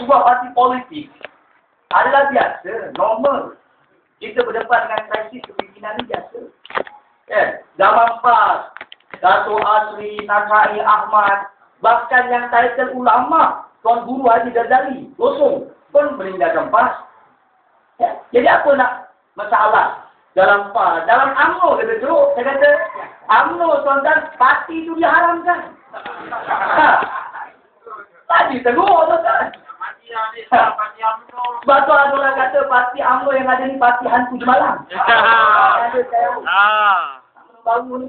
Sebuah parti politik adalah biasa, normal. Kita berdepan dengan krisis kepimpinan ini biasa. Eh, zaman PAS, Dato' Asri, Nakai Ahmad, bahkan yang title ulama, Tuan Guru Haji Ghazali, gosong pun meninggalkan PAS. Ya, jadi apa nak masalah dalam PAS? Dalam UMNO kata teruk, saya kata, UMNO tuan-tuan, parti itu diharamkan. Ha. Tadi teruk tuan-tuan. Sebab tu ada orang kata parti UMNO yang ada ni parti hantu. Ada saya Ah. baru ni.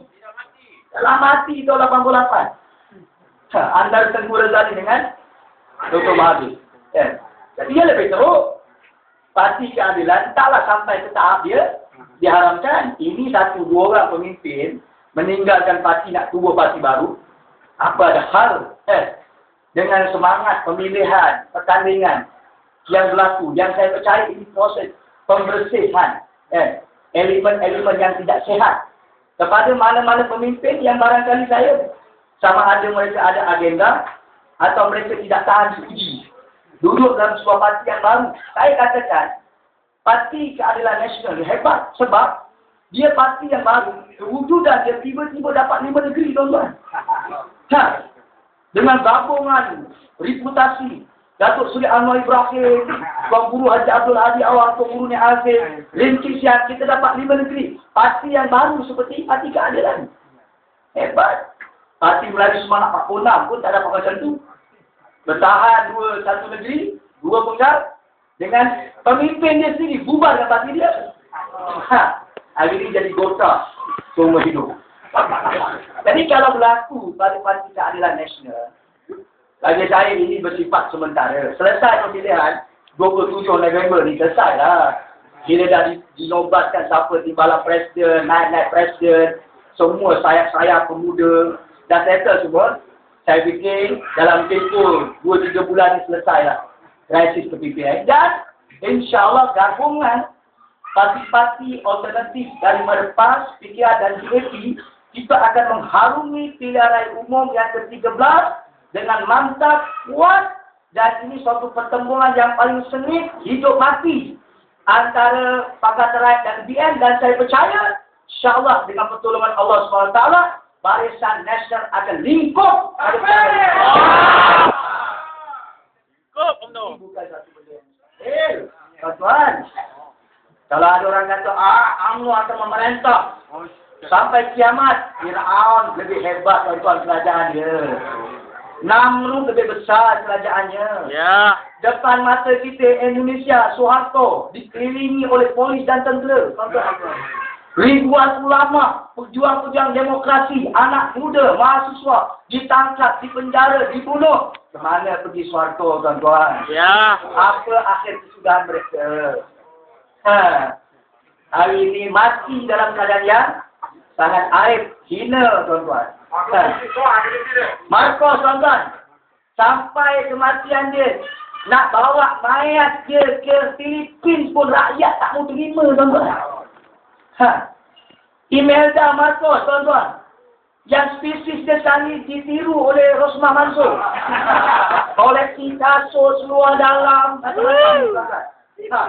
Dalam mati tu 88. Ha, anda Tengku Razali dengan Dr. Mahathir. Ya. Jadi dia lebih teruk. Parti keadilan taklah sampai ke tahap dia diharamkan. Ini satu dua orang pemimpin meninggalkan parti nak tubuh parti baru. Apa ada hal eh, dengan semangat pemilihan pertandingan yang berlaku. Yang saya percaya ini proses pembersihan eh, elemen-elemen yang tidak sehat kepada mana-mana pemimpin yang barangkali saya sama ada mereka ada agenda atau mereka tidak tahan uji duduk dalam sebuah parti yang baru saya katakan parti keadilan nasional hebat sebab dia parti yang baru kewujudan dia tiba-tiba dapat lima negeri tuan-tuan ha. Dengan gabungan reputasi Datuk Suri Anwar Ibrahim, Tuan Guru Haji Abdul Hadi Awang, Tuan Guru Ni Azim, Rinci Siap, kita dapat lima negeri. Parti yang baru seperti Parti Keadilan. Hebat. Parti Melayu Semangat 46 pun tak dapat macam tu. Bertahan dua satu negeri, dua penggal, dengan pemimpin dia sendiri, bubar dengan parti dia. Ha. Hari ini jadi gota seumur hidup. Jadi kalau berlaku pada Parti Keadilan Nasional, bagi saya ini bersifat sementara. Selesai pemilihan 27 November ni selesai lah. Bila dah di, dinobatkan siapa timbalan presiden, naik-naik presiden, semua sayap-sayap pemuda dah settle semua. Saya fikir dalam tempoh 2-3 bulan ni selesai lah. Krisis kepimpinan. Dan insyaAllah gabungan parti-parti alternatif daripada PAS, PKR dan GAP kita akan mengharungi pilihan umum yang ke-13 dengan mantap, kuat dan ini suatu pertembungan yang paling sengit, hidup mati antara Pakatan Rakyat dan BN dan saya percaya insyaAllah dengan pertolongan Allah SWT Barisan Nasional akan lingkup Cukup, UMNO. bukan satu benda mustahil. Tuan-tuan, kalau ada orang kata, ah, UMNO akan memerintah sampai kiamat, Fir'aun lebih hebat tuan-tuan kerajaan dia. Namrud lebih besar kerajaannya. Ya. Depan mata kita Indonesia, Soeharto dikelilingi oleh polis dan tentera. Ribuan ulama, pejuang-pejuang demokrasi, anak muda, mahasiswa ditangkap, dipenjara, dibunuh. Kemana pergi Soeharto, tuan-tuan? Ya. Apa akhir kesudahan mereka? Ha. Hari ini mati dalam keadaan yang sangat aib, hina, tuan-tuan. Ha. Marcos tuan-tuan. Sampai kematian dia. Nak bawa mayat dia ke Filipin pun rakyat tak mau terima tuan-tuan. Ha. Imelda Marcos tuan-tuan. Yang spesies dia tadi ditiru oleh Rosmah Mansur. Koleksi kasut luar dalam. Macam-macam tuan-tuan. Ha.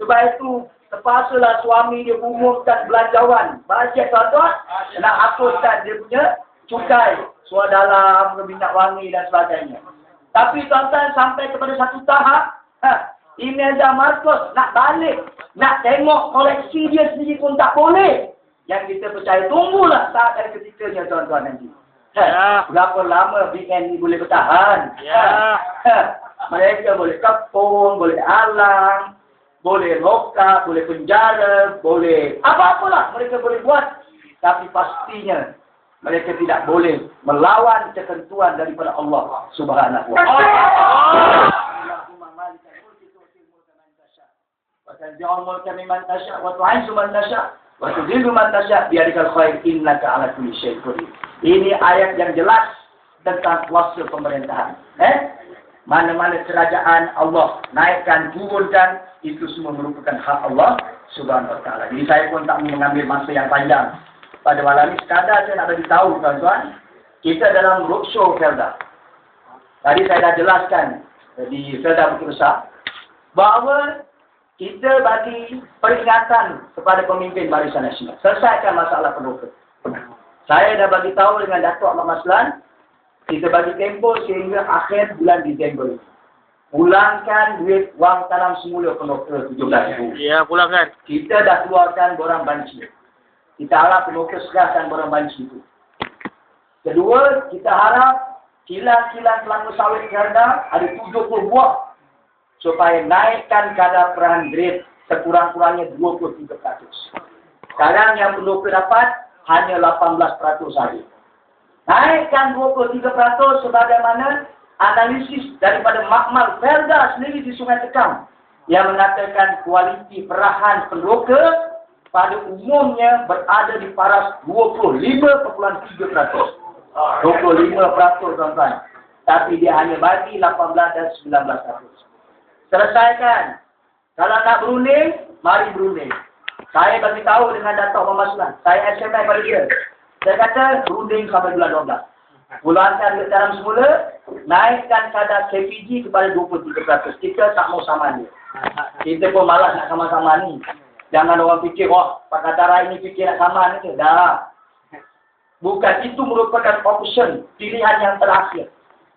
Sebab itu terpaksalah suami dia umumkan belanjawan. Bajet tuan-tuan. Nak hapuskan dia punya cukai, suar dalam, minyak wangi dan sebagainya. Tapi tuan-tuan sampai kepada satu tahap, ha, Imelda Marcos nak balik, nak tengok koleksi dia sendiri pun tak boleh. Yang kita percaya, tunggulah saat dan ketikanya tuan-tuan nanti. Ha, Ya. Berapa lama BN ni boleh bertahan? Ya. Ha, mereka boleh kepung, boleh alang, boleh roka, boleh penjara, boleh apa-apalah mereka boleh buat. Tapi pastinya mereka tidak boleh melawan ketentuan daripada Allah Subhanahu wa taala. Biyadikal khair innaka 'ala kulli syai'in qadir. Ini ayat yang jelas tentang kuasa pemerintahan. Eh? Mana-mana kerajaan Allah naikkan, turunkan, itu semua merupakan hak Allah Subhanahu wa taala. Jadi saya pun tak mengambil masa yang panjang pada malam ini sekadar saya nak bagi tahu tuan-tuan, kita dalam roadshow Felda. Tadi saya dah jelaskan saya dah bukit besar bahawa kita bagi peringatan kepada pemimpin Barisan Nasional. Selesaikan masalah peneroka. Saya dah bagi tahu dengan Datuk Ahmad Maslan, kita bagi tempoh sehingga akhir bulan Disember. Pulangkan duit wang tanam semula peneroka RM17,000. Ya, pulangkan. Kita dah keluarkan borang banci. Kita harap peneroka serahkan borang banci itu. Kedua, kita harap kilang-kilang kelapa sawit Kerana ada 70 buah supaya naikkan kadar perahan grade sekurang-kurangnya 23%. Sekarang yang perlu dapat hanya 18% saja. Naikkan 23% sebagaimana analisis daripada Makmal Felda sendiri di Sungai Tekam yang mengatakan kualiti perahan peneroka pada umumnya berada di paras 25.3%. 25% tuan-tuan. Tapi dia hanya bagi 18 dan 19%. Selesaikan. Kalau nak berunding, mari berunding. Saya bagi tahu dengan Datuk Muhammad Sulan. Saya SMS pada dia. Saya kata berunding sampai bulan 12. Pulangkan duit dalam semula, naikkan kadar KPG kepada 23%. Kita tak mau sama dia. Kita pun malas nak sama-sama ni. Jangan orang fikir, oh, Pak Katara ini fikir nak sama ni. Dah. Bukan itu merupakan option, pilihan yang terakhir.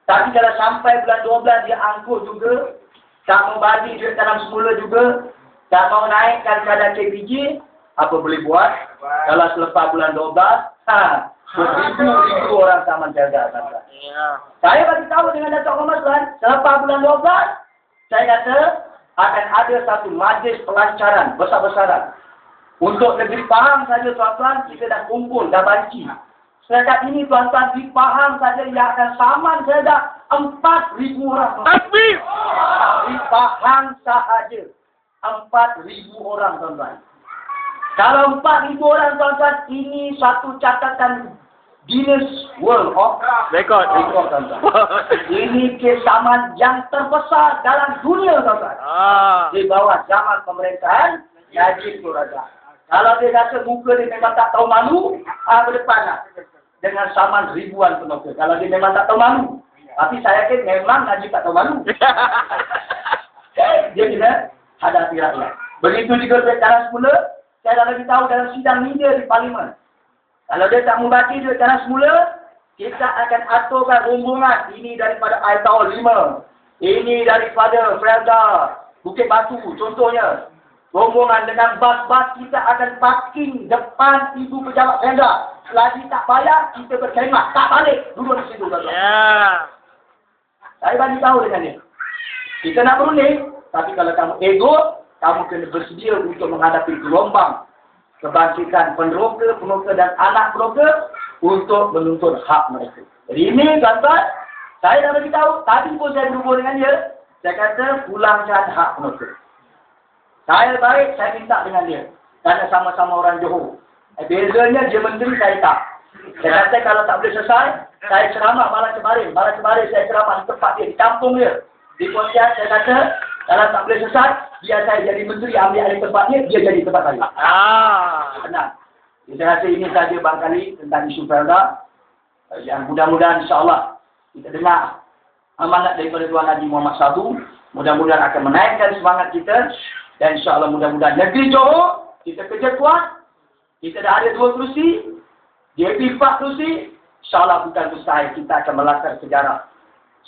Tapi kalau sampai bulan 12 dia angkut juga, tak mau bagi duit tanam semula juga, tak mau naikkan kadar KPG, apa boleh buat? Kalau selepas bulan 12, ha, beribu-ribu orang taman jaga. Ya. Saya bagi tahu dengan Datuk Muhammad Tuan, selepas bulan 12, saya kata akan ada satu majlis pelancaran besar-besaran. Untuk negeri Pahang saja tuan-tuan, kita dah kumpul, dah banci. Setakat ini tuan-tuan di Pahang saja yang akan saman saya dah 4,000 orang. Takbir! Di Pahang sahaja 4,000 orang tuan-tuan. Kalau 4,000 orang tuan-tuan, ini satu catatan Guinness World of Rekod. Record tuan-tuan. Ini kesamaan yang terbesar dalam dunia tuan-tuan. Ah. Di bawah zaman pemerintahan Najib Razak. Kalau dia rasa muka dia memang tak tahu malu, ah berdepan lah. Dengan saman ribuan penokor. Kalau dia memang tak tahu malu. Tapi saya yakin memang Najib tak tahu malu. dia kena hadapi rakyat. Begitu juga tanah semula, saya dah bagi tahu dalam sidang media di parlimen. Kalau dia tak membagi duit tanah semula, kita akan aturkan rombongan. Ini daripada Air Tower 5. Ini daripada Felda, Bukit Batu contohnya. Rombongan dengan bas-bas kita akan parking depan ibu pejabat Felda. Selagi tak bayar, kita berkhidmat. Tak balik. Duduk di situ. Ya. Saya bagi tahu dengan dia. Kita nak berunding, tapi kalau kamu ego, kamu kena bersedia untuk menghadapi gelombang kebangkitan peneroka, peneroka dan anak peneroka untuk menuntut hak mereka. Jadi ini tuan-tuan, saya dah bagi tahu, tadi pun saya berhubung dengan dia, saya kata pulangkan hak peneroka. Saya baik, saya minta dengan dia. Kerana sama-sama orang Johor. Eh, bezanya dia menteri, saya tak. Saya kata kalau tak boleh selesai, saya ceramah malam kemarin. Malam kemarin saya ceramah di tempat dia, di kampung dia. Di Pontianak saya kata, kalau tak boleh selesai, biar saya jadi menteri ambil alih tempat dia, jadi tempat saya. Ah. Benar. Saya rasa ini saja barangkali tentang isu Felda. Eh, Yang mudah-mudahan insyaAllah kita dengar amanat daripada Tuan Haji Muhammad Sabu. Mudah-mudahan akan menaikkan semangat kita. Dan insyaAllah mudah-mudahan negeri Johor, kita kerja kuat. Kita dah ada dua kerusi. JP empat kerusi. InsyaAllah bukan mustahil kita akan melakar sejarah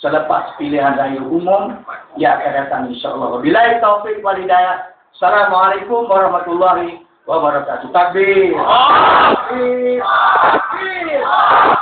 selepas pilihan raya umum yang akan datang insyaAllah. Bila taufik wal hidayah. Assalamualaikum warahmatullahi wabarakatuh. Takbir. Ah! Takbir. Takbir.